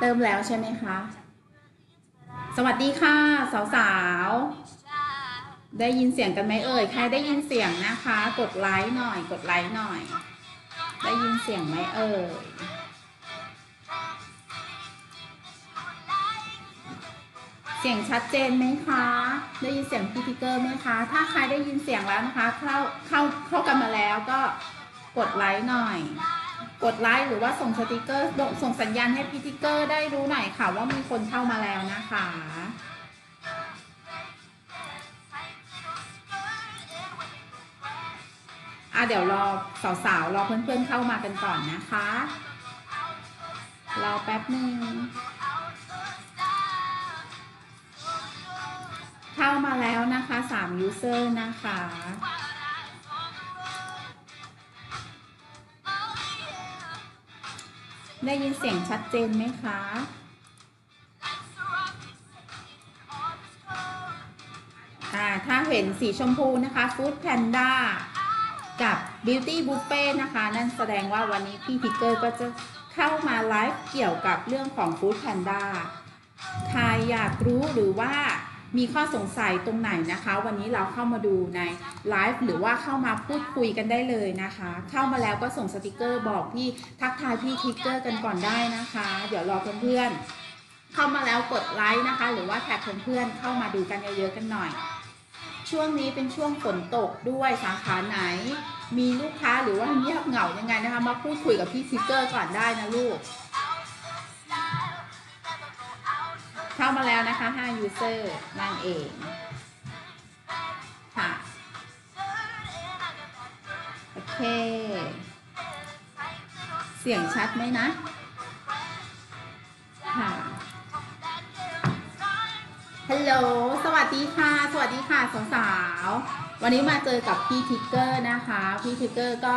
เติมแล้วใช่ไหมคะ สวัสดีค่ะ สาวๆ ได้ยินเสียงกันไหมเอ่ย ใครได้ยินเสียงนะคะ กดไลค์หน่อย กดไลค์หน่อย ได้ยินเสียงไหมเอ่ยเสียงชัดเจนไหมคะ ได้ยินเสียงพี่ทิกเกอร์ไหมคะ ถ้าใครได้ยินเสียงแล้วนะคะ เข้าเข้าเข้ากันมาแล้วก็กดไลค์หน่อย กดไลค์หรือว่าส่งสติกเกอร์ ส่งสัญญาณให้พี่ทิกเกอร์ได้รู้หน่อยค่ะว่ามีคนเข้ามาแล้วนะคะอะเดี๋ยวรอสาวๆรอเพื่อนๆเข้ามากันก่อนนะคะรอแป๊บหนึ่งเข้ามาแล้วนะคะ3 user นะคะ ได้ยินเสียงชัดเจนไหมคะอ่าถ้าเห็นสีชมพูนะคะ Food Panda กับ Beauty Buffet นะคะ นั่นแสดงว่าวันนี้พี่ทิกเกอร์ก็จะเข้ามาไลฟ์เกี่ยวกับเรื่องของ Food Panda ใครอยากรู้หรือว่า มีข้อสงสัยตรงไหนนะคะ วันนี้เราเข้ามาดูในไลฟ์หรือว่าเข้ามาพูดคุยกันได้เลยนะคะ เข้ามาแล้วก็ส่งสติกเกอร์บอกพี่ทักทายพี่ทิกเกอร์กันก่อนได้นะคะ เดี๋ยวรอเพื่อนๆเข้ามาแล้วกดไลค์นะคะ หรือว่าแท็กเพื่อนๆเข้ามาดูกันเยอะๆกันหน่อย ช่วงนี้เป็นช่วงฝนตกด้วยสาขาไหน มีลูกค้าหรือว่าเงียบเหงายังไงนะคะ มาพูดคุยกับพี่ทิกเกอร์ก่อนได้นะลูก เข้ามาแล้วนะคะ 5 user นั่นเองค่ะ โอเค เสียงชัดไหมนะ ค่ะ ฮัลโหล สวัสดีค่ะ สวัสดีค่ะสาวๆวันนี้มาเจอกับพี่ทิกเกอร์นะคะ พี่ทิกเกอร์ก็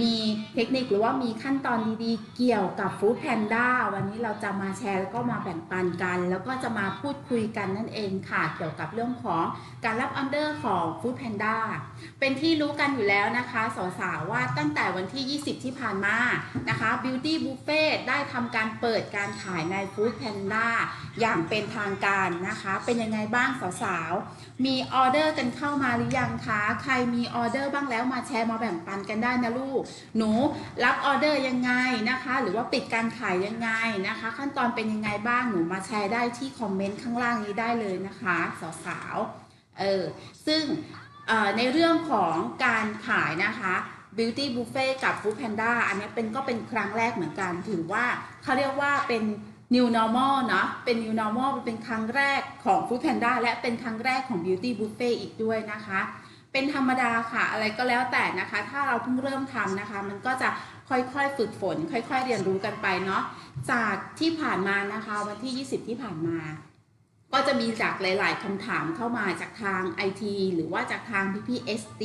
มีเทคนิคหรือว่ามีขั้นตอนดีๆ เกี่ยวกับฟู้ดแพนด้าวันนี้เราจะมาแชร์แล้วก็มาแบ่งปันกัน แล้วก็จะมาพูดคุยกันนั่นเองค่ะ เกี่ยวกับเรื่องของการรับออเดอร์ของฟู้ดแพนด้าเป็นที่รู้กันอยู่แล้วนะคะสาวๆว่าตั้งแต่วันที่ 20 ที่ผ่านมานะคะ Beauty Buffet ได้ทำการเปิดการขายใน Food Panda อย่างเป็นทางการนะคะ เป็นยังไงบ้างสาวๆมีออเดอร์กันเข้ามาหรือยังคะใครมีออเดอร์บ้างแล้วมาแชร์มาแบ่งปันกันได้นะลูกหนูรับออเดอร์ยังไงนะคะ หรือว่าปิดการขายยังไงนะคะ ขั้นตอนเป็นยังไงบ้างหนูมาแชร์ได้ที่คอมเมนต์ข้างล่างนี้ได้เลยนะคะสาวๆเออซึ่งในเรื่องของการขายนะคะ Beauty Buffet กับ Food Panda อันนี้เป็นก็เป็นครั้งแรกเหมือนกัน ถือว่าเขาเรียกว่าเป็น New Normal เนอะเป็น New Normal เป็นครั้งแรกของ Food Panda และเป็นครั้งแรกของ Beauty Buffet อีกด้วยนะคะ เป็นธรรมดาค่ะ อะไรก็แล้วแต่นะคะ ถ้าเราเพิ่งเริ่มทำนะคะ มันก็จะค่อยๆฝึกฝน ค่อย ๆ เรียนรู้กันไปเนาะจากที่ผ่านมานะคะ วันที่ 20 ที่ผ่านมาก็จะมีจากหลาย ๆคำถามเข้ามาจากทาง IT หรือว่าจากทางพี่พี่ SD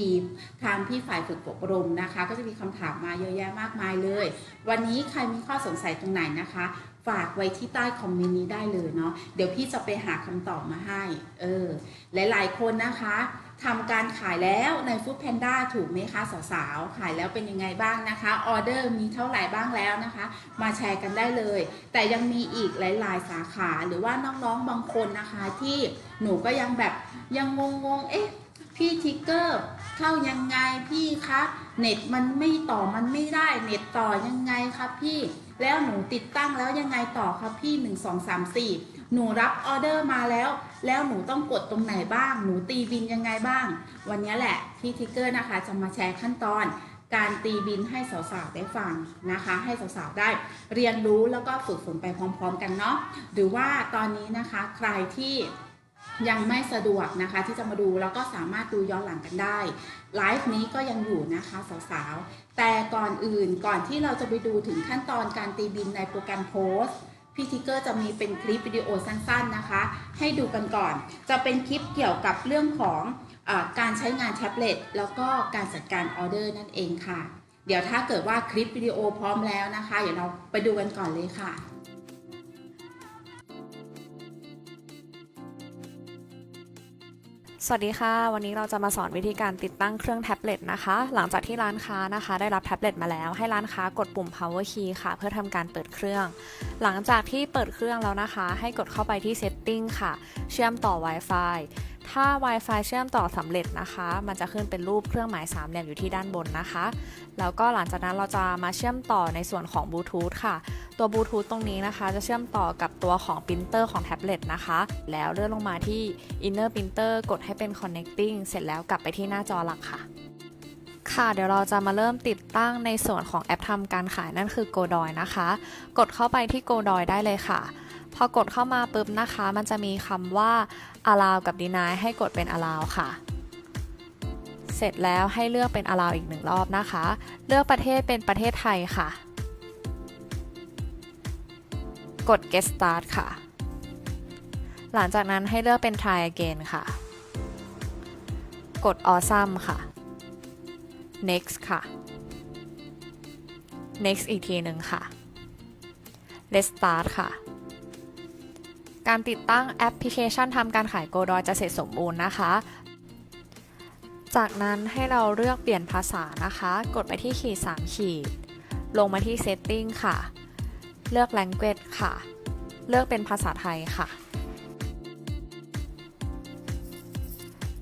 ทางพี่ฝ่ายฝึกอบรมนะคะ ก็จะมีคำถามมาเยอะแยะมากมายเลย วันนี้ใครมีข้อสงสัยตรงไหนนะคะ ฝากไว้ที่ใต้คอมเมนต์นี้ได้เลยเนาะเดี๋ยวพี่จะไปหาคำตอบมาให้ เออ หลาย ๆ คนนะคะ ทำการขายแล้วใน Food Panda ถูกไหมคะสาวๆ ขายแล้วเป็นยังไงบ้างนะคะ ออเดอร์มีเท่าไหร่บ้างแล้วนะคะ มาแชร์กันได้เลย แต่ยังมีอีกหลายๆ สาขาหรือว่าน้องๆ บางคนนะคะที่หนูก็ยังแบบยังงงๆ เอ๊ะ พี่ทิกเกอร์เข้ายังไงพี่คะเน็ตมันไม่ต่อมันไม่ได้เน็ตต่อยังไงครับพี่ แล้วหนูติดตั้งแล้วยังไงต่อครับพี่1 2 3 4 หนูรับออเดอร์มาแล้ว แล้วหนูต้องกดตรงไหนบ้าง หนูตีบินยังไงบ้าง วันนี้แหละพี่ทิกเกอร์นะคะจะมาแชร์ขั้นตอน การตีบินให้สาวๆได้ฟังนะคะ ให้สาวๆได้เรียนรู้แล้วก็ฝึกฝนไปพร้อม ๆ กันเนาะหรือว่าตอนนี้นะคะใครที่ยังไม่สะดวกนะคะที่จะมาดูแล้วก็สามารถดูย้อนหลังกันได้ไลฟ์นี้ก็ยังอยู่นะคะสาวๆแต่ก่อนอื่นก่อนที่เราจะไปดูถึงขั้นตอนการตีบินในโปรแกรมโพส พี่ทิกเกอร์จะมีเป็นคลิปวิดีโอสั้นๆนะคะ ให้ดูกันก่อน จะเป็นคลิปเกี่ยวกับเรื่องของอการใช้งานแท็บเล็ตแล้วก็การจัดการออเดอร์นั่นเองค่ะ เดี๋ยวถ้าเกิดว่าคลิปวิดีโอพร้อมแล้วนะคะ เดี๋ยวเราไปดูกันก่อนเลยค่ะ สวัสดีค่ะ วันนี้เราจะมาสอนวิธีการติดตั้งเครื่องแท็บเล็ตนะคะ หลังจากที่ร้านค้านะคะ ได้รับแท็บเล็ตมาแล้ว ให้ร้านค้ากดปุ่ม power key ค่ะ เพื่อทำการเปิดเครื่อง หลังจากที่เปิดเครื่องแล้วนะคะ ให้กดเข้าไปที่ setting ค่ะ เชื่อมต่อ Wi-Fi ถ้า Wi-Fi เชื่อมต่อสำเร็จนะคะ มันจะขึ้นเป็นรูปเครื่องหมายสามเหลี่ยมอยู่ที่ด้านบนนะคะ แล้วก็หลังจากนั้นเราจะมาเชื่อมต่อในส่วนของบลูทูธค่ะ ตัวบลูทูธตรงนี้นะคะ จะเชื่อมต่อกับตัวของปรินเตอร์ของแท็บเล็ตนะคะ แล้วเลื่อนลงมาที่ Inner Printer กดให้เป็น Connecting เสร็จแล้วกลับไปที่หน้าจอหลักค่ะค่ะเดี๋ยวเราจะมาเริ่มติดตั้งในส่วนของแอปทำการขายนั่นคือ Godoi นะคะ กดเข้าไปที่ Godoi ได้เลยค่ะ พอกดเข้ามาปุ๊บนะคะ มันจะมีคำว่า allow กับ deny ให้กดเป็น allow ค่ะ เสร็จแล้วให้เลือกเป็น allow อีกหนึ่งรอบนะคะ เลือกประเทศเป็นประเทศไทยค่ะ กด get start ค่ะ หลังจากนั้นให้เลือกเป็น try again ค่ะ กด awesome ค่ะ next ค่ะ next อีกทีหนึ่งค่ะ let's start ค่ะ การติดตั้งแอปพลิเคชันทำการขายโกดอยจะเสร็จสมบูรณ์นะคะ จากนั้นให้เราเลือกเปลี่ยนภาษานะคะ กดไปที่ขีด 3 ขีด ลงมาที่ setting ค่ะ เลือก language ค่ะ เลือกเป็นภาษาไทยค่ะ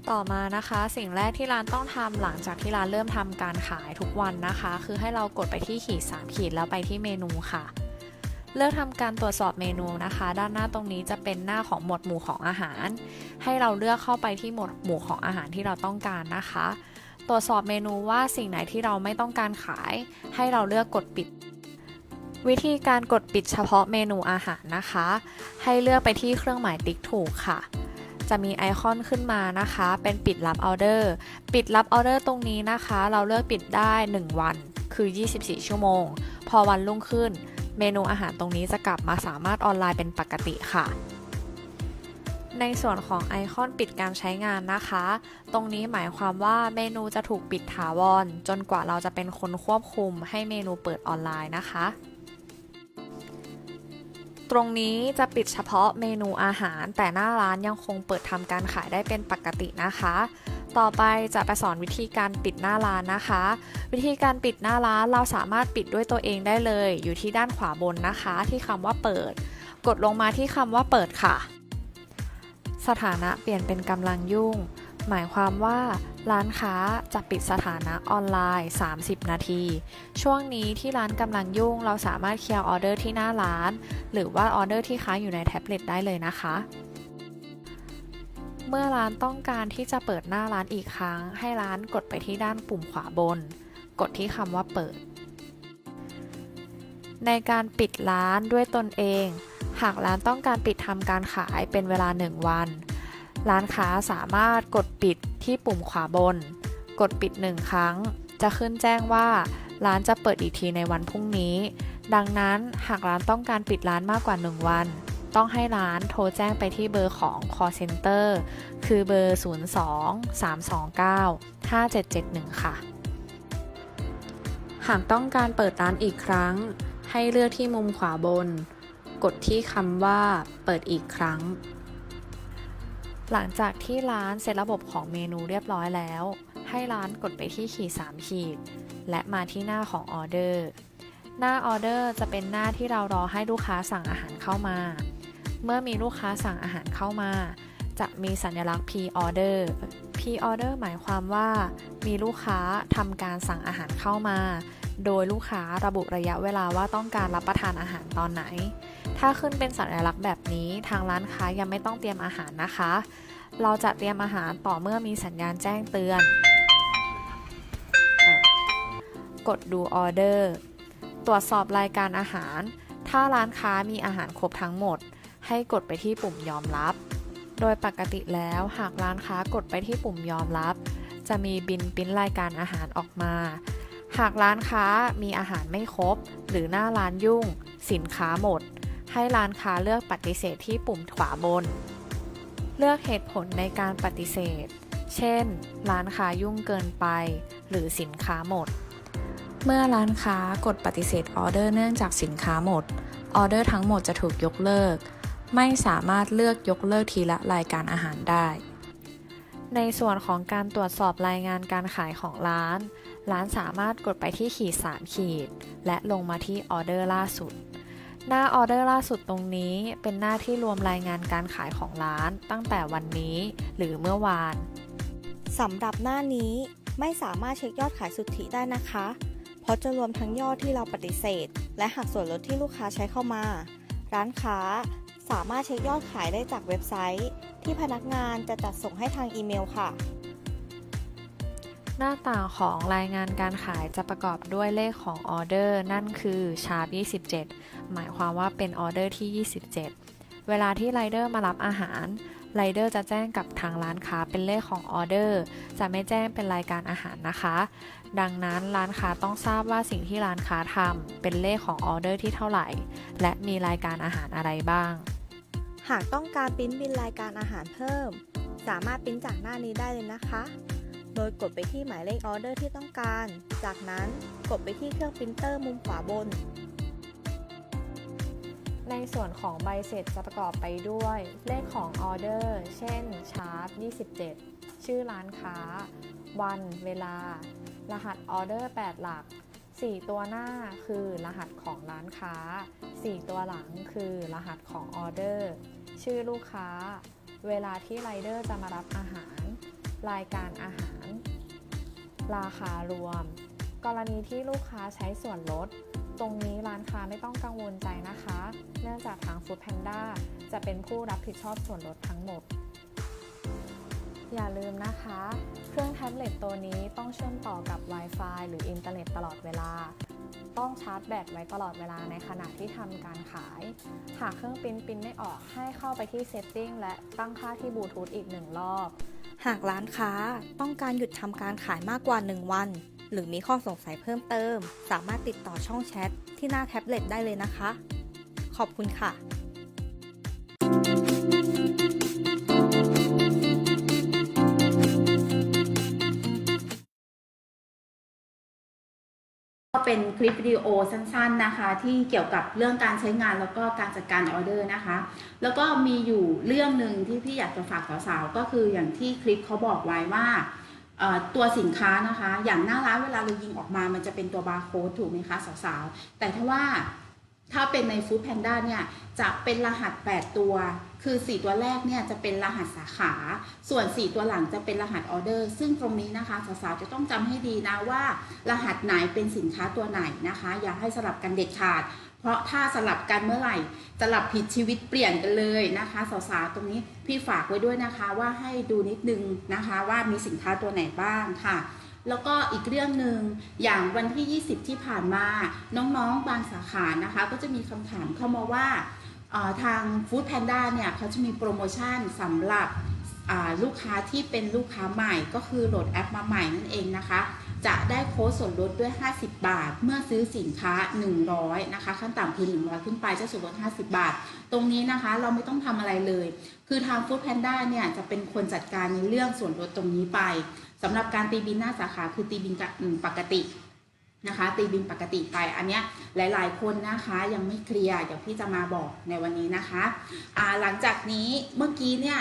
ต่อมานะคะ สิ่งแรกที่ร้านต้องทำหลังจากที่ร้านเริ่มทำการขายทุกวันนะคะ คือให้เรากดไปที่ขีด 3 ขีดแล้วไปที่เมนูค่ะ เลือกทำการตรวจสอบเมนูนะคะ ด้านหน้าตรงนี้จะเป็นหน้าของหมวดหมู่ของอาหาร ให้เราเลือกเข้าไปที่หมวดหมู่ของอาหารที่เราต้องการนะคะ ตรวจสอบเมนูว่าสิ่งไหนที่เราไม่ต้องการขาย ให้เราเลือกกดปิด วิธีการกดปิดเฉพาะเมนูอาหารนะคะ ให้เลือกไปที่เครื่องหมายติ๊กถูกค่ะจะมีไอคอนขึ้นมานะคะ เป็นปิดรับออเดอร์ ปิดรับออเดอร์ตรงนี้นะคะ เราเลือกปิดได้ 1 วัน คือ 24 ชั่วโมง พอวันรุ่งขึ้น เมนูอาหารตรงนี้จะกลับมาสามารถออนไลน์เป็นปกติค่ะในส่วนของไอคอนปิดการใช้งานนะคะ ตรงนี้หมายความว่าเมนูจะถูกปิดถาวร จนกว่าเราจะเป็นคนควบคุมให้เมนูเปิดออนไลน์นะคะ ตรงนี้จะปิดเฉพาะเมนูอาหาร แต่หน้าร้านยังคงเปิดทำการขายได้เป็นปกตินะคะ ต่อไปจะไปสอนวิธีการปิดหน้าร้านนะคะ วิธีการปิดหน้าร้านเราสามารถปิดด้วยตัวเองได้เลย อยู่ที่ด้านขวาบนนะคะ ที่คำว่าเปิด กดลงมาที่คำว่าเปิดค่ะ สถานะเปลี่ยนเป็นกำลังยุ่ง หมายความว่าร้านค้าจะปิดสถานะออนไลน์ 30 นาที ช่วงนี้ที่ร้านกำลังยุ่ง เราสามารถเคลียร์ออเดอร์ที่หน้าร้าน หรือว่าออเดอร์ที่ค้างอยู่ในแท็บเล็ตได้เลยนะคะ เมื่อร้านต้องการที่จะเปิดหน้าร้านอีกครั้ง ให้ร้านกดไปที่ด้านปุ่มขวาบน กดที่คำว่าเปิด ในการปิดร้านด้วยตนเอง หากร้านต้องการปิดทำการขายเป็นเวลา 1 วัน ร้านค้าสามารถกดปิดที่ปุ่มขวาบน กดปิด 1 ครั้ง จะขึ้นแจ้งว่าร้านจะเปิดอีกทีในวันพรุ่งนี้ ดังนั้นหากร้านต้องการปิดร้านมากกว่า 1 วัน ต้องให้ร้านโทรแจ้งไปที่เบอร์ของ call center คือเบอร์ 02 329 5771 ค่ะ หากต้องการเปิดร้านอีกครั้ง ให้เลือกที่มุมขวาบน กดที่คำว่าเปิดอีกครั้ง หลังจากที่ร้านเสร็จระบบของเมนูเรียบร้อยแล้ว ให้ร้านกดไปที่ขีด3ขีด และมาที่หน้าของออเดอร์หน้าออเดอร์จะเป็นหน้าที่เรารอให้ลูกค้าสั่งอาหารเข้ามา เมื่อมีลูกค้าสั่งอาหารเข้ามา จะมีสัญลักษณ์ P-order P-order หมายความว่า มีลูกค้าทำการสั่งอาหารเข้ามา โดยลูกค้าระบุระยะเวลาว่าต้องการรับประทานอาหารตอนไหน ถ้าขึ้นเป็นสัญลักษณ์แบบนี้ทางร้านค้ายังไม่ต้องเตรียมอาหารนะคะ เราจะเตรียมอาหารต่อเมื่อมีสัญญาณแจ้งเตือนกดดูออเดอร์ ตรวจสอบรายการอาหาร ถ้าร้านค้ามีอาหารครบทั้งหมด ให้กดไปที่ปุ่มยอมรับ โดยปกติแล้วหากร้านค้ากดไปที่ปุ่มยอมรับ จะมีบินปิ้นรายการอาหารออกมา หากร้านค้ามีอาหารไม่ครบ หรือหน้าร้านยุ่ง สินค้าหมด ให้ร้านค้าเลือกปฏิเสธที่ปุ่มขวาบน เลือกเหตุผลในการปฏิเสธ เช่น ร้านค้ายุ่งเกินไป หรือสินค้าหมด เมื่อร้านค้ากดปฏิเสธออเดอร์เนื่องจากสินค้าหมด ออเดอร์ทั้งหมดจะถูกยกเลิก ไม่สามารถเลือกยกเลิกทีละรายการอาหารได้ ในส่วนของการตรวจสอบรายงานการขายของร้าน ร้านสามารถกดไปที่ขีด3ขีด และลงมาที่ออเดอร์ล่าสุด หน้าออเดอร์ล่าสุดตรงนี้เป็นหน้าที่รวมรายงานการขายของร้าน ตั้งแต่วันนี้หรือเมื่อวานสำหรับหน้านี้ไม่สามารถเช็คยอดขายสุทธิได้นะคะ เพราะจะรวมทั้งยอดที่เราปฏิเสธ และหักส่วนลดที่ลูกค้าใช้เข้ามา ร้านค้า สามารถเช็คยอดขายได้จากเว็บไซต์ ที่พนักงานจะจัดส่งให้ทางอีเมลค่ะ หน้าต่างของรายงานการขายจะประกอบด้วยเลขของออเดอร์ นั่นคือชาร์ป27 หมายความว่าเป็นออเดอร์ที่ 27 เวลาที่ไรเดอร์มารับอาหารไรเดอร์จะแจ้งกับทางร้านค้าเป็นเลขของออเดอร์ จะไม่แจ้งเป็นรายการอาหารนะคะ ดังนั้นร้านค้าต้องทราบว่าสิ่งที่ร้านค้าทำเป็นเลขของออเดอร์ที่เท่าไหร่ และมีรายการอาหารอะไรบ้าง หากต้องการปริ้นบินรายการอาหารเพิ่ม สามารถปริ้นจากหน้านี้ได้เลยนะคะ โดยกดไปที่หมายเลขออเดอร์ที่ต้องการ จากนั้นกดไปที่เครื่องปรินเตอร์มุมขวาบน ในส่วนของใบเสร็จจะประกอบไปด้วย เลขของออเดอร์ เช่น ชาร์ป27 ชื่อร้านค้า วัน เวลา รหัสออเดอร์ 8 หลัก 4 ตัวหน้าคือรหัสของร้านค้า 4 ตัวหลังคือรหัสของออเดอร์ ชื่อลูกค้า เวลาที่ไรเดอร์จะมารับอาหาร รายการอาหาร ราคารวม กรณีที่ลูกค้าใช้ส่วนลด ตรงนี้ร้านค้าไม่ต้องกังวลใจนะคะ เนื่องจากทาง Food Panda จะเป็นผู้รับผิดชอบส่วนลดทั้งหมด อย่าลืมนะคะ เครื่องแท็บเล็ตตัวนี้ต้องเชื่อมต่อกับ Wi-Fi หรืออินเทอร์เน็ตตลอดเวลา ต้องชาร์จแบตไว้ตลอดเวลาในขณะที่ทำการขาย หากเครื่องปริ้นปริ้นไม่ออกให้เข้าไปที่ Setting และตั้งค่าที่บลูทูธอีกหนึ่งรอบ หากร้านค้าต้องการหยุดทำการขายมากกว่า 1 วัน หรือมีข้อสงสัยเพิ่มเติม สามารถติดต่อช่องแชทที่หน้าแท็บเล็ตได้เลยนะคะ ขอบคุณค่ะ คลิปวิดีโอสั้นๆนะคะ ที่เกี่ยวกับเรื่องการใช้งานแล้วก็การจัดการออเดอร์นะคะ แล้วก็มีอยู่เรื่องหนึ่งที่พี่อยากจะฝากสาวๆก็คืออย่างที่คลิปเขาบอกไว้ว่าตัวสินค้านะคะ อย่างหน้าร้านเวลาเรายิงออกมามันจะเป็นตัวบาร์โค้ดถูกไหมคะสาวๆแต่ถ้าว่า ถ้าเป็นใน Food Panda เนี่ยจะเป็นรหัส 8 ตัว คือ 4 ตัวแรกเนี่ยจะเป็นรหัสสาขา ส่วน 4 ตัวหลังจะเป็นรหัสออเดอร์ ซึ่งตรงนี้นะคะสาวๆจะต้องจำให้ดีนะว่า รหัสไหนเป็นสินค้าตัวไหนนะคะ อย่าให้สลับกันเด็ดขาด เพราะถ้าสลับกันเมื่อไหร่สลับผิดชีวิตเปลี่ยนกันเลยนะคะสาวๆตรงนี้พี่ฝากไว้ด้วยนะคะว่าให้ดูนิดนึงนะคะว่ามีสินค้าตัวไหนบ้างค่ะ แล้วก็อีกเรื่องหนึ่งอย่างวันที่ 20 ที่ผ่านมา น้องๆ บางสาขานะคะ ก็จะมีคำถามเข้ามาว่าทาง Food Panda เนี่ยเขาจะมีโปรโมชั่นสำหรับลูกค้าที่เป็นลูกค้าใหม่ ก็คือโหลดแอปมาใหม่นั่นเองนะคะ จะได้โค้ดส่วนลดด้วย 50 บาท เมื่อซื้อสินค้า 100 นะคะ ขั้นต่ำคือ 100 ขึ้นไปจะส่วนลด 50 บาท ตรงนี้นะคะเราไม่ต้องทำอะไรเลย คือทาง Food Panda เนี่ยจะเป็นคนจัดการในเรื่องส่วนลดตรงนี้ไปสำหรับการตีบินหน้าสาขาคือตีบินปกตินะคะตีบินปกติไปอันเนี้ยหลายๆ คนนะคะยังไม่เคลียร์เดี๋ยวพี่จะมาบอกในวันนี้นะคะอ่าหลังจากนี้เมื่อกี้เนี่ย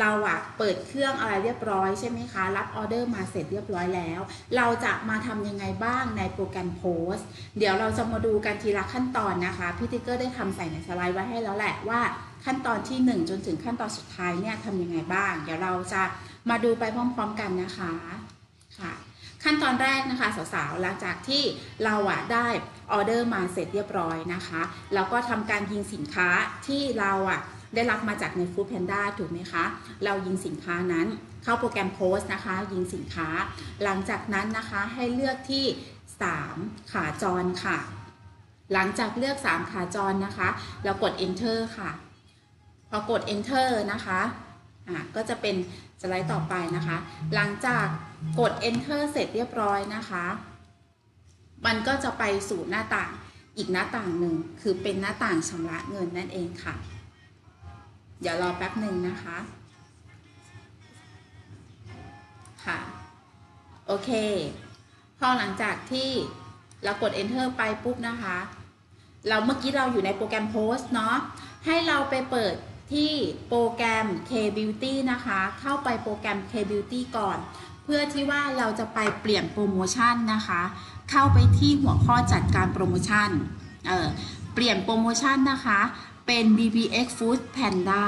เราอะเปิดเครื่องอะไรเรียบร้อยใช่ไหมคะ รับออเดอร์มาเสร็จเรียบร้อยแล้ว เราจะมาทำยังไงบ้างในโปรแกรมโพสเดี๋ยวเราจะมาดูกันทีละขั้นตอนนะคะพี่ติ๊กเกอร์ได้ทำใส่ในสไลด์ไว้ให้แล้วแหละว่าขั้นตอนที่ 1 จนถึงขั้นตอนสุดท้ายเนี่ยทำยังไงบ้าง เดี๋ยวเราจะมาดูไปพร้อม ๆกันนะคะค่ะขั้นตอนแรกนะคะสาวๆหลังจากที่เราอะได้ออเดอร์มาเสร็จเรียบร้อยนะคะแล้วก็ทำการยิงสินค้าที่เราอะ ได้รับมาจากใน Food Panda ถูกไหมคะ เรายิงสินค้านั้นเข้าโปรแกรมโพสต์นะคะ ยิงสินค้า หลังจากนั้นนะคะให้เลือกที่ 3 ขาจรค่ะ หลังจากเลือก 3 ขาจรนะคะ เรากด enter ค่ะ พอกด enter นะคะอะก็จะเป็นสไลด์ต่อไปนะคะ หลังจากกด enter เสร็จเรียบร้อยนะคะ มันก็จะไปสู่หน้าต่างอีกหน้าต่างหนึ่งคือเป็นหน้าต่างชำระเงินนั่นเองค่ะ เดี๋ยวรอแป๊บหนึ่งนะคะ ค่ะ โอเค พอหลังจากที่เรากด enter ไปปุ๊บนะคะ เราเมื่อกี้เราอยู่ในโปรแกรมโพสต์เนาะ ให้เราไปเปิดที่โปรแกรม K-Beauty นะคะ เข้าไปโปรแกรม K-Beauty ก่อน เพื่อที่ว่าเราจะไปเปลี่ยนโปรโมชั่นนะคะ เข้าไปที่หัวข้อจัดการโปรโมชั่น เออเปลี่ยนโปรโมชั่นนะคะ เป็น BBX Food Panda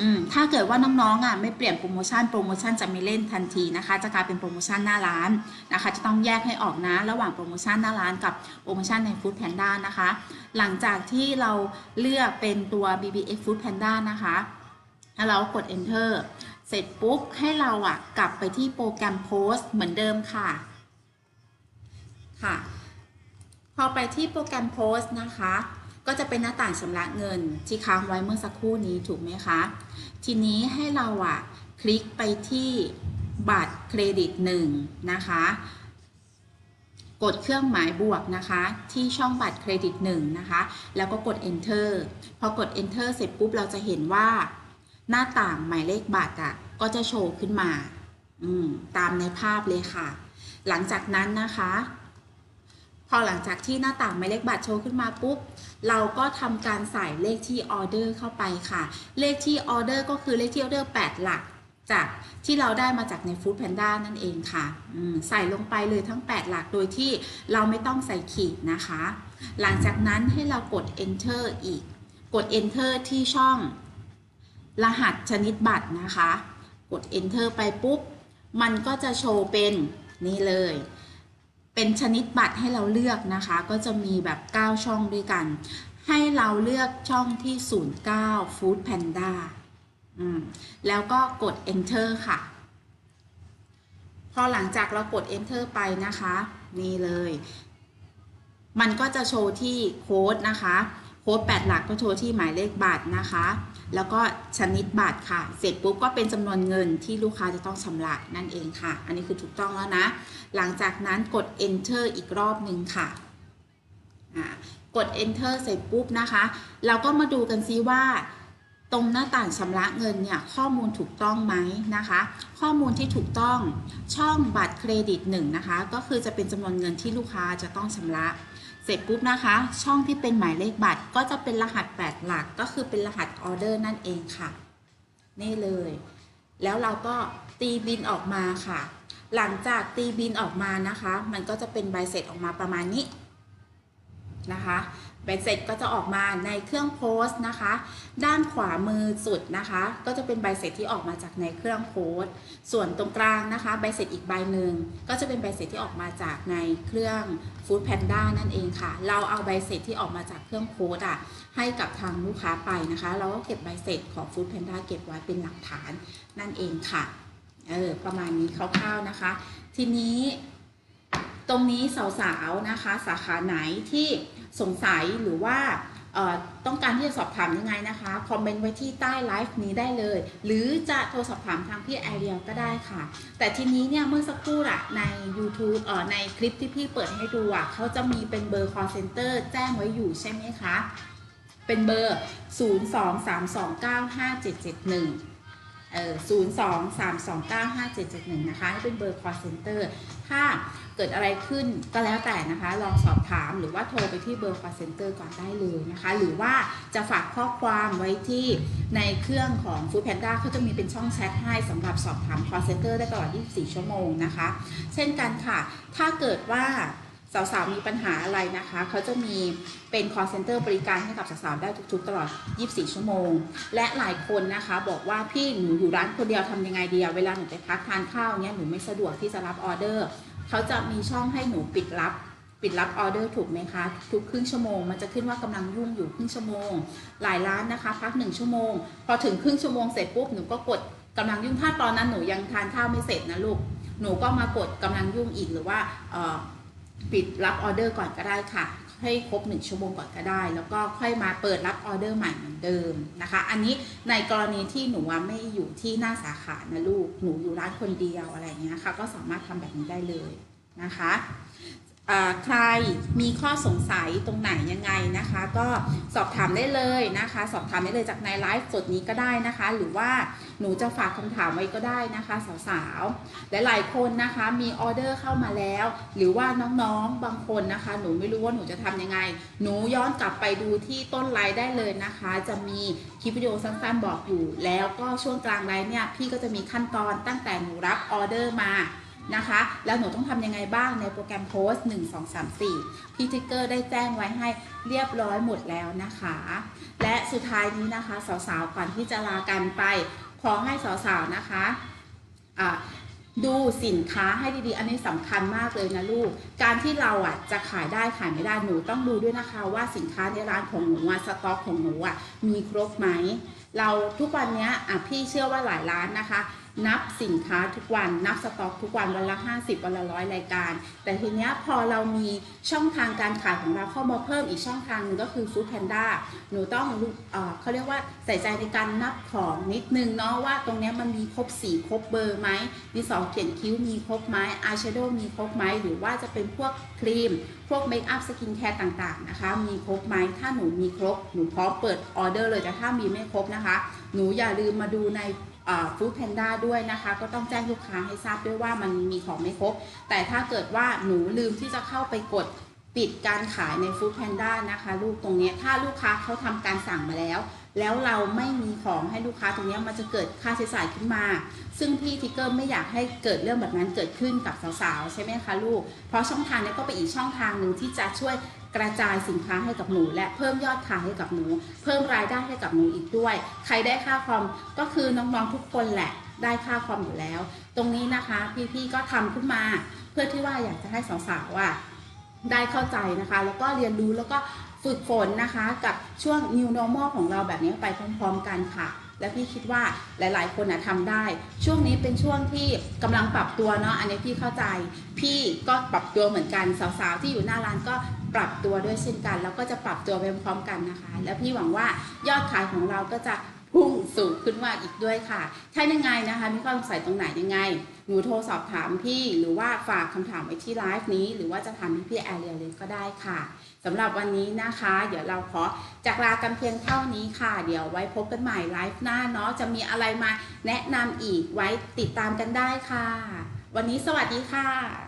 อืมถ้าเกิดว่าน้องๆอะไม่เปลี่ยนโปรโมชั่นโปรโมชั่นจะไม่เล่นทันทีนะคะ จะกลายเป็นโปรโมชั่นหน้าร้านนะคะ จะต้องแยกให้ออกนะ ระหว่างโปรโมชั่นหน้าร้านกับโปรโมชั่นใน Food Panda นะคะ หลังจากที่เราเลือกเป็นตัว BBX Food Panda นะคะแล้วเรากด enter เสร็จปุ๊บให้เราอะกลับไปที่โปรแกรม post เหมือนเดิมค่ะค่ะ พอไปที่โปรแกรม post นะคะ ก็จะเป็นหน้าต่างชำระเงินที่ค้างไว้เมื่อสักครู่นี้ถูกไหมคะ ทีนี้ให้เราอะคลิกไปที่บัตรเครดิต1นะคะกดเครื่องหมายบวกนะคะ ที่ช่องบัตรเครดิต1นะคะ แล้วก็กด enter พอกด enter เสร็จปุ๊บเราจะเห็นว่า หน้าต่างหมายเลขบัตรอะก็จะโชว์ขึ้นมาอืมตามในภาพเลยค่ะ หลังจากนั้นนะคะ พอหลังจากที่หน้าต่างหมายเลขบัตรโชว์ขึ้นมาปุ๊บ เราก็ทำการใส่เลขที่ออเดอร์เข้าไปค่ะ เลขที่ออเดอร์ก็คือเลขที่ออเดอร์8หลักจากที่เราได้มาจากใน Food Panda นั่นเองค่ะใส่ลงไปเลยทั้ง 8 หลักโดยที่เราไม่ต้องใส่ขีดนะคะ หลังจากนั้นให้เรากด enter อีก กด enter ที่ช่อง รหัสชนิดบัตรนะคะ กด enter ไปปุ๊บ มันก็จะโชว์เป็นนี่เลย เป็นชนิดบัตรให้เราเลือกนะคะ ก็จะมีแบบ 9 ช่องด้วยกัน ให้เราเลือกช่องที่ 09 Food Panda อืมแล้วก็กด enter ค่ะ พอหลังจากเรากด enter ไปนะคะ นี่เลย มันก็จะโชว์ที่โค้ดนะคะ โค้ด8หลักก็โชว์ที่หมายเลขบัตรนะคะ แล้วก็ชนิดบัตรค่ะ เสร็จปุ๊บก็เป็นจำนวนเงินที่ลูกค้าจะต้องชำระนั่นเองค่ะ อันนี้คือถูกต้องแล้วนะ หลังจากนั้นกด enter อีกรอบหนึ่งค่ะกด enter เสร็จปุ๊บนะคะ เราก็มาดูกันซิว่า ตรงหน้าต่างชำระเงินเนี่ยข้อมูลถูกต้องไหมนะคะ ข้อมูลที่ถูกต้องช่องบัตรเครดิต1นะคะ ก็คือจะเป็นจำนวนเงินที่ลูกค้าจะต้องชำระ เสร็จปุ๊บนะคะ ช่องที่เป็นหมายเลขบัตรก็จะเป็นรหัส 8 หลักก็คือเป็นรหัสออเดอร์นั่นเองค่ะ นี่เลย แล้วเราก็ตีบินออกมาค่ะ หลังจากตีบินออกมานะคะ มันก็จะเป็นใบเสร็จออกมาประมาณนี้นะคะ ใบเสร็จก็จะออกมาในเครื่องโพสต์นะคะ ด้านขวามือสุดนะคะ ก็จะเป็นใบเสร็จที่ออกมาจากในเครื่องโพสต์ ส่วนตรงกลางนะคะใบเสร็จอีกใบหนึ่งก็จะเป็นใบเสร็จที่ออกมาจากในเครื่อง Food Panda นั่นเองค่ะ เราเอาใบเสร็จที่ออกมาจากเครื่องโพสต์อะให้กับทางลูกค้าไปนะคะ เราก็เก็บใบเสร็จของ Food Panda เก็บไว้เป็นหลักฐานนั่นเองค่ะเออประมาณนี้คร่าวๆนะคะ ทีนี้ตรงนี้สาวๆนะคะ สาขาไหนที่ สงสัยหรือว่าต้องการที่จะสอบถามยังไงนะคะ คอมเมนต์ไว้ที่ใต้ไลฟ์นี้ได้เลย หรือจะโทรสอบถามทางพี่แอเรียลก็ได้ค่ะ แต่ทีนี้เนี่ยเมื่อสักครู่อะใน YouTube เอ่อในคลิปที่พี่เปิดให้ดูอะเขาจะมีเป็นเบอร์ call center แจ้งไว้อยู่ใช่ไหมคะ เป็นเบอร์ 023295771 เออ023295771นะคะนี่เป็นเบอร์ call center ถ้าเกิดอะไรขึ้นก็แล้วแต่นะคะ ลองสอบถามหรือว่าโทรไปที่เบอร์ call center ก่อนได้เลยนะคะ หรือว่าจะฝากข้อความไว้ที่ในเครื่องของ Food Panda เขาจะมีเป็นช่องแชทให้สำหรับสอบถาม call center ได้ตลอด 24 ชั่วโมงนะคะ เช่นกันค่ะ ถ้าเกิดว่า สาวๆมีปัญหาอะไรนะคะ เขาจะมีเป็น call center บริการให้กับสาวๆได้ทุกๆ ตลอด 24 ชั่วโมง และหลายคนนะคะ บอกว่าพี่หนูอยู่ร้านคนเดียวทำยังไงเดียวเวลาหนูไปพักทานข้าวเนี้ยหนูไม่สะดวกที่จะรับออเดอร์ เขาจะมีช่องให้หนูปิดรับปิดรับออเดอร์ถูกไหมคะ ทุกครึ่งชั่วโมงมันจะขึ้นว่ากำลังยุ่งอยู่ครึ่งชั่วโมง หลายร้านนะคะพักหนึ่งชั่วโมง พอถึงครึ่งชั่วโมงเสร็จปุ๊บหนูก็กดกำลังยุ่งถ้าตอนนั้นหนูยังทานข้าวไม่เสร็จนะลูกหนูก็มากดกำลังยุ่งอีกหรือว่า ปิดรับออเดอร์ก่อนก็ได้ค่ะ ให้ครบ 1 ชั่วโมงก่อนก็ได้ แล้วก็ค่อยมาเปิดรับออเดอร์ใหม่เหมือนเดิมนะคะ อันนี้ในกรณีที่หนูไม่อยู่ที่หน้าสาขานะลูก หนูอยู่ร้านคนเดียวอะไรเงี้ยค่ะ ก็สามารถทำแบบนี้ได้เลยนะคะ ใครมีข้อสงสัยตรงไหนยังไงนะคะ ก็สอบถามได้เลยนะคะ สอบถามได้เลยจากในไลฟ์สดนี้ก็ได้นะคะ หรือว่าหนูจะฝากคำถามไว้ก็ได้นะคะ สาวๆหลายๆคนนะคะมีออเดอร์เข้ามาแล้ว หรือว่าน้องๆบางคนนะคะ หนูไม่รู้ว่าหนูจะทำยังไง หนูย้อนกลับไปดูที่ต้นไลฟ์ได้เลยนะคะ จะมีคลิปวิดีโอสั้นๆบอกอยู่ แล้วก็ช่วงกลางไลฟ์เนี่ยพี่ก็จะมีขั้นตอนตั้งแต่หนูรับออเดอร์มา นะคะ แล้วหนูต้องทำยังไงบ้างในโปรแกรมโพสต์1 2 3 4 พี่ทิกเกอร์ได้แจ้งไว้ให้เรียบร้อยหมดแล้วนะคะ และสุดท้ายนี้นะคะ สาวๆก่อนที่จะลากันไป ขอให้สาวๆนะคะะดูสินค้าให้ดีๆ อันนี้สำคัญมากเลยนะลูก การที่เราอะจะขายได้ขายไม่ได้หนูต้องดูด้วยนะคะ ว่าสินค้าในร้านของหนูอะสต็อกของหนูอะมีครบไหม เราทุกวันนี้อะพี่เชื่อว่าหลายร้านนะคะ นับสินค้าทุกวัน นับสต็อกทุกวันวันละ 50 วันละร้อยรายการ แต่ทีเนี้ยพอเรามีช่องทางการขายของเราเข้ามาเพิ่มอีกช่องทางหนึงก็คือ Food Panda หนูต้องเออเขาเรียกว่าใส่ใจในการนับของนิดนึงเนาะว่าตรงเนี้ยมันมีครบสีครบเบอร์ไหมดินสองเขียนคิ้วมีครบไหมอายแชโดว์มีครบไหมหรือว่าจะเป็นพวกครีม พวกเมคอัพสกินแคร์ต่างๆนะคะ มีครบไหมถ้าหนูมีครบหนูพร้อมเปิดออเดอร์เลยแต่ถ้ามีไม่ครบนะคะ หนูอย่าลืมมาดูใน ฟู้ดแพนด้าด้วยนะคะ ก็ต้องแจ้งลูกค้าให้ทราบด้วยว่ามันมีของไม่ครบ แต่ถ้าเกิดว่าหนูลืมที่จะเข้าไปกดปิดการขายใน Food Panda นะคะลูกตรงนี้ถ้าลูกค้าเขาทำการสั่งมาแล้ว แล้วเราไม่มีของให้ลูกค้าตรงนี้มันจะเกิดค่าใช้จ่ายขึ้นมา ซึ่งพี่ทิกเกอร์ไม่อยากให้เกิดเรื่องแบบนั้นเกิดขึ้นกับสาวๆใช่ไหมคะลูก เพราะช่องทางนี้ก็เป็นอีกช่องทางหนึ่งที่จะช่วย กระจายสินค้าให้กับหนู และเพิ่มยอดขายให้กับหนู เพิ่มรายได้ให้กับหนูอีกด้วย ใครได้ค่าคอมก็คือน้องๆทุกคนแหละได้ค่าคอมอยู่แล้ว ตรงนี้นะคะพี่ๆก็ทำขึ้นมา เพื่อที่ว่าอยากจะให้สาวๆอะได้เข้าใจนะคะ แล้วก็เรียนรู้แล้วก็ฝึกฝนนะคะกับช่วง new normal ของเราแบบนี้ไปพร้อมๆกันค่ะ และพี่คิดว่าหลายๆ คนนะทำได้ ช่วงนี้เป็นช่วงที่กำลังปรับตัวเนาะอันนี้พี่เข้าใจ พี่ก็ปรับตัวเหมือนกันสาวๆที่อยู่หน้าร้านก็ ปรับตัวด้วยเช่นกัน แล้วก็จะปรับตัวไปพร้อมกันนะคะ แล้วพี่หวังว่ายอดขายของเราก็จะพุ่งสูงขึ้นมาอีกด้วยค่ะ ถ้ายังไงนะคะมีข้อสงสัยตรงไหนยังไง หนูโทรสอบถามพี่หรือว่าฝากคำถามไว้ที่ไลฟ์นี้ หรือว่าจะถามพี่แอเรียเลยก็ได้ค่ะสำหรับวันนี้นะคะ เดี๋ยวเราขอจากลากันเพียงเท่านี้ค่ะ เดี๋ยวไว้พบกันใหม่ไลฟ์หน้าเนาะจะมีอะไรมาแนะนำอีกไว้ติดตามกันได้ค่ะ วันนี้สวัสดีค่ะ